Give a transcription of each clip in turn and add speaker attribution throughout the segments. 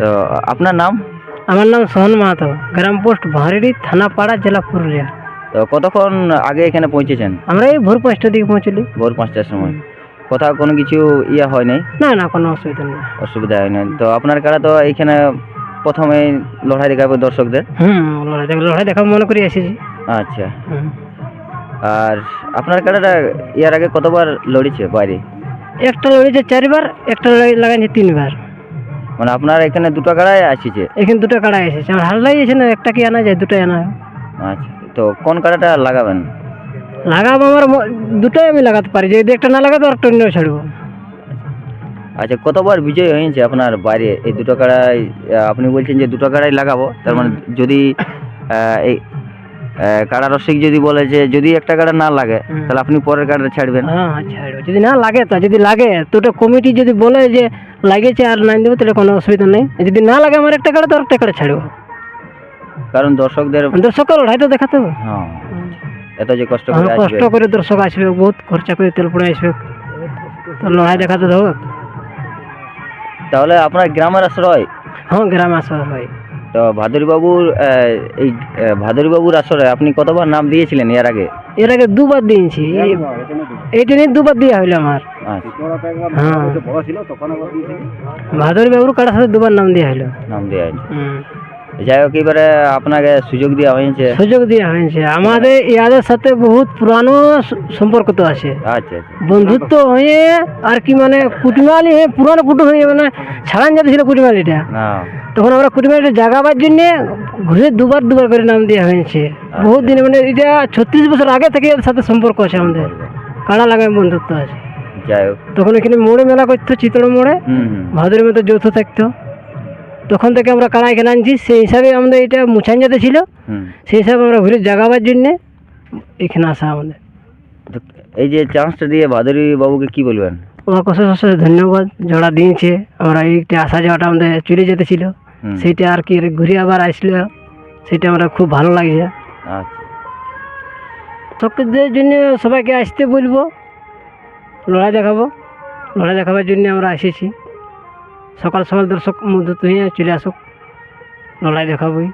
Speaker 1: তো আপনার নাম?
Speaker 2: আমার নাম সোহন মাহাতো গ্রাম পোস্ট ভাঁড়ি থানা পাড়া জেলা পুরুলিয়া।
Speaker 1: তো কতক্ষণ আগে এখানে পৌঁছেছেন?
Speaker 2: আমরা এই ভোর পাঁচটার দিকে পৌঁছলি।
Speaker 1: ভোর পাঁচটার সময়। কোথাও কোনো কিছু ইয়ে হয় নাই?
Speaker 2: না না কোনো অসুবিধা নেই।
Speaker 1: অসুবিধা হয় না তো আপনার কারা তো এইখানে প্রথমে লড়াই দেখাবে দর্শকদের?
Speaker 2: হুম লড়াই দেখ লড়াই দেখা মনে করে এসেছি।
Speaker 1: আচ্ছা।
Speaker 2: হুম।
Speaker 1: আর আপনার কারাটা ইয়ার আগে কতবার লড়েছে বাইরে?
Speaker 2: একটা লড়েছে চারবার একটা লড়াই লাগাইছে তিনবার।
Speaker 1: মানে আপনার এখানে দুটো কাড়াই আসছে?
Speaker 2: এখানে দুটো কাড়াই এসেছে আমার হাল্লাই এসে না একটা কি আনা যায় দুটো আনা
Speaker 1: আচ্ছা তো কোন কাড়াটা লাগাবেন?
Speaker 2: লাগাবো আমার দুটোই আমি লাগাতে পারি। যদি একটা না লাগাতে আর একটা অন্য ছাড়বো।
Speaker 1: আচ্ছা কতবার বিজয় হয়েছে আপনার বাইরে? এই দুটো কাড়াই আপনি বলছেন যে দুটো কাড়াই লাগাবো। তার মানে যদি এই কাড়া রসিক যদি বলে যে যদি একটা কাড়া না লাগে তাহলে আপনি পরের কাড়াটা ছাড়বেন।
Speaker 2: হ্যাঁ হ্যাঁ যদি না লাগে তা যদি লাগে তো ওটা কমিটি যদি বলে যে লাগেছে আর নাই দেবো তাহলে কোনো অসুবিধা নেই। যদি না লাগে আমার একটা কাড়া তো একটা কাড়া ছাড়বো।
Speaker 1: কারণ দর্শকদের
Speaker 2: দর্শকের লড়াই তো দেখাতে হবে।
Speaker 1: হ্যাঁ। এত যে কষ্ট করে
Speaker 2: কষ্ট করে দর্শক আসবে বহুত খরচা করে তেল পড়ে আসবে। তো লড়াই দেখাতে হবে।
Speaker 1: তাহলে আপনার গ্রামের আশ্রয়?
Speaker 2: হ্যাঁ গ্রামে আসা হয়।
Speaker 1: তো ভাদুরীবাবুর এই ভাদুরবাবুর ভাদুরীবাবুর আসরে আপনি কতবার নাম দিয়েছিলেন এর আগে?
Speaker 2: এর আগে দুবার দিয়েছি। এইটা নিয়ে দুবার। দেওয়া হইল আমার।
Speaker 1: ভাদুরবাবুর
Speaker 2: হ্যাঁ। ভাদর কাটার সাথে দুবার নাম দেওয়া হইল।
Speaker 1: নাম দেওয়া
Speaker 2: হুম।
Speaker 1: যাই হোক এবারে আপনাকে সুযোগ দেওয়া হয়েছে।
Speaker 2: সুযোগ দেওয়া হয়েছে। আমাদের ইয়াদের সাথে বহুত পুরানো সম্পর্ক তো আছে।
Speaker 1: আচ্ছা আচ্ছা।
Speaker 2: বন্ধুত্ব হয়ে আর কি মানে কুটুমালি হয়ে পুরানো কুটুম হয়ে মানে ছাড়ান যাতে ছিল কুটুমালিটা তখন আমরা কুটুমালিটা জাগাবার জন্য ঘুরে দুবার দুবার করে নাম দেওয়া হয়েছে। বহুত দিনে মানে এটা ছত্রিশ বছর আগে থেকে এর সাথে সম্পর্ক আছে আমাদের। কাড়া লাগায় বন্ধুত্ব আছে।
Speaker 1: যাই হোক
Speaker 2: তখন এখানে মোড়ে মেলা করতো চিতড় মোড়ে। ভাদরের মতো যৌথ থাকতো। তখন থেকে আমরা কাড়া এখানে আনছি সেই হিসাবে আমাদের এটা মুছাঞ্জাতে ছিল সেই হিসাবে আমরা ঘুরে জাগাবার জন্যে এখানে আসা আমাদের।
Speaker 1: এই যে চান্সটা দিয়ে ভাদুরী বাবুকে কি বলবেন?
Speaker 2: ওরা কষ্ট অশেষ ধন্যবাদ জোড়া দিয়েছে। আমরা এইটা আসা যাওয়াটা আমাদের চলে যেতে ছিল। সেইটা আর কি ঘুরে আবার আসলো। সেটা আমরা খুব ভালো লাগছে।
Speaker 1: আচ্ছা।
Speaker 2: সকলের জন্য সবাইকে আসতে বলব। লড়াই দেখাবো। লড়াই দেখাবার জন্য আমরা এসেছি। সকাল সকাল দর্শক মধ্যে হয়ে চলে আসুক। লড়াই দেখাবোই।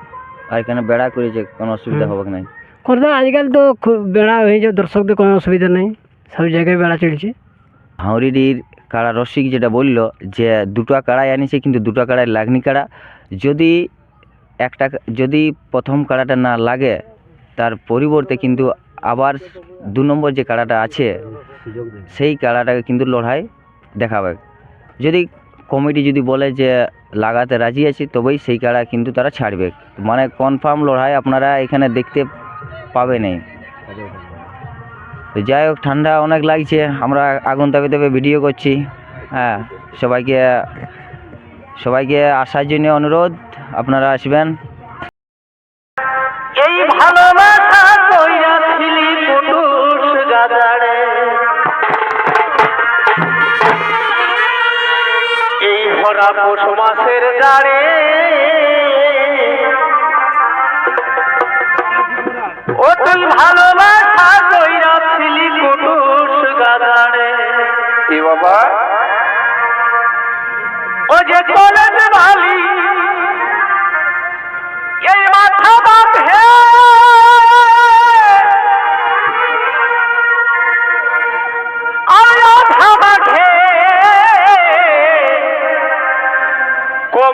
Speaker 1: আর এখানে বেড়া করেছে কোনো অসুবিধা হবে নাই।
Speaker 2: করতে আজকাল তো খুব বেড়া হয়েছে দর্শকদের কোনো অসুবিধা নেই। সব জায়গায় বেড়া চলছে।
Speaker 1: হাওড়ির কাড়া রসিক যেটা বলল যে দুটো কাড়াই আনিছে কিন্তু দুটো কাড়াই লাগনি কাড়া। যদি একটা যদি প্রথম কাড়াটা না লাগে তার পরিবর্তে কিন্তু আবার দু নম্বর যে কাড়াটা আছে সেই কাড়াটাকে কিন্তু লড়াই দেখাবে। যদি কমিটি যদি বলে যে লাগাতে রাজি আছি, তবেই সেই কাড়া কিন্তু তারা ছাড়বে। মানে কনফার্ম লড়াই আপনারা এখানে দেখতে পাবে তো যাই হোক, ঠান্ডা অনেক লাগছে। আমরা আগুন তাপে তাপে ভিডিও করছি। হ্যাঁ সবাইকে সবাইকে আসার জন্য অনুরোধ। আপনারা আসবেন।
Speaker 2: এই পৌষ মাসের দাঁড়ে ও তুই ভালোবাসা কইরা ছিলি কুটুস গাদাড়ে
Speaker 3: কি বাবা।
Speaker 2: ও যে কলেজ ভালি